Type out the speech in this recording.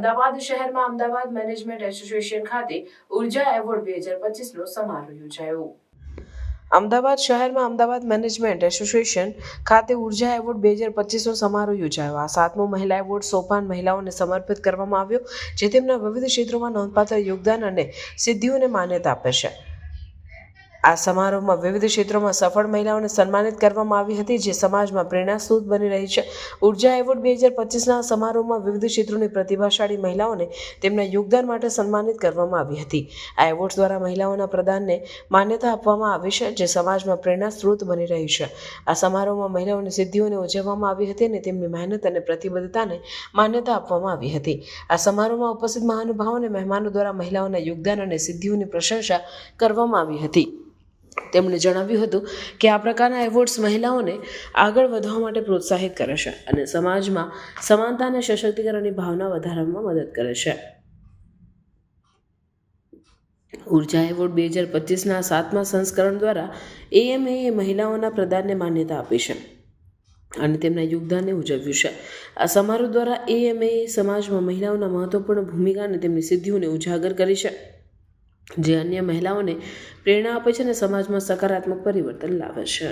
અમદાવાદ શહેરમાં Ahmedabad management association ખાતે ઊર્જા એવોર્ડ બે હજાર પચીસનો સમારોહ યોજાયો. અમદાવાદ શહેરમાં અમદાવાદ મેનેજમેન્ટ એસોસિએશન ખાતે ઊર્જા એવોર્ડ બે હજાર પચીસનો સમારોહ યોજાયો. આ સાતમો મહિલા એવોર્ડ સોપાન મહિલાઓને સમર્પિત કરવામાં આવ્યો, જે તેમના વિવિધ ક્ષેત્રોમાં નોંધપાત્ર યોગદાન અને સિદ્ધિઓને માન્યતા આપે છે. આ સમારોહમાં વિવિધ ક્ષેત્રોમાં સફળ મહિલાઓને સન્માનિત કરવામાં આવી હતી, જે સમાજમાં પ્રેરણાસ્ત્રોત બની રહી છે. ઊર્જા એવોર્ડ બે હજાર પચીસના સમારોહમાં વિવિધ ક્ષેત્રોની પ્રતિભાશાળી મહિલાઓને તેમના યોગદાન માટે સન્માનિત કરવામાં આવી હતી. આ એવોર્ડ દ્વારા મહિલાઓના પ્રદાનને માન્યતા આપવામાં આવી છે, જે સમાજમાં પ્રેરણાસ્ત્રોત બની રહી છે. આ સમારોહમાં મહિલાઓની સિદ્ધિઓને ઉજવવામાં આવી હતી અને તેમની મહેનત અને પ્રતિબદ્ધતાને માન્યતા આપવામાં આવી હતી. આ સમારોહમાં ઉપસ્થિત મહાનુભાવો અને મહેમાનો દ્વારા મહિલાઓના યોગદાન અને સિદ્ધિઓની પ્રશંસા કરવામાં આવી હતી. તેમણે જણાવ્યું હતું કે આ પ્રકારના એવોર્ડ્સ મહિલાઓને આગળ વધવા માટે પ્રોત્સાહિત કરે છે અને સમાજમાં સમાનતા અને સશક્તિકરણની ભાવના વધારવામાં મદદ કરે છે. ઊર્જા એવોર્ડ બે હજાર પચીસના સાતમા સંસ્કરણ દ્વારા એએમએએ મહિલાઓના પ્રદાનને માન્યતા આપી છે અને તેમના યોગદાનને ઉજવ્યું છે. આ સમારોહ દ્વારા એએમએ સમાજમાં મહિલાઓના મહત્વપૂર્ણ ભૂમિકા અને તેમની સિદ્ધિઓને ઉજાગર કરી છે. જે અન્ય મહિલાઓને પ્રેરણા આપે છે અને સમાજમાં સકારાત્મક પરિવર્તન લાવે છે.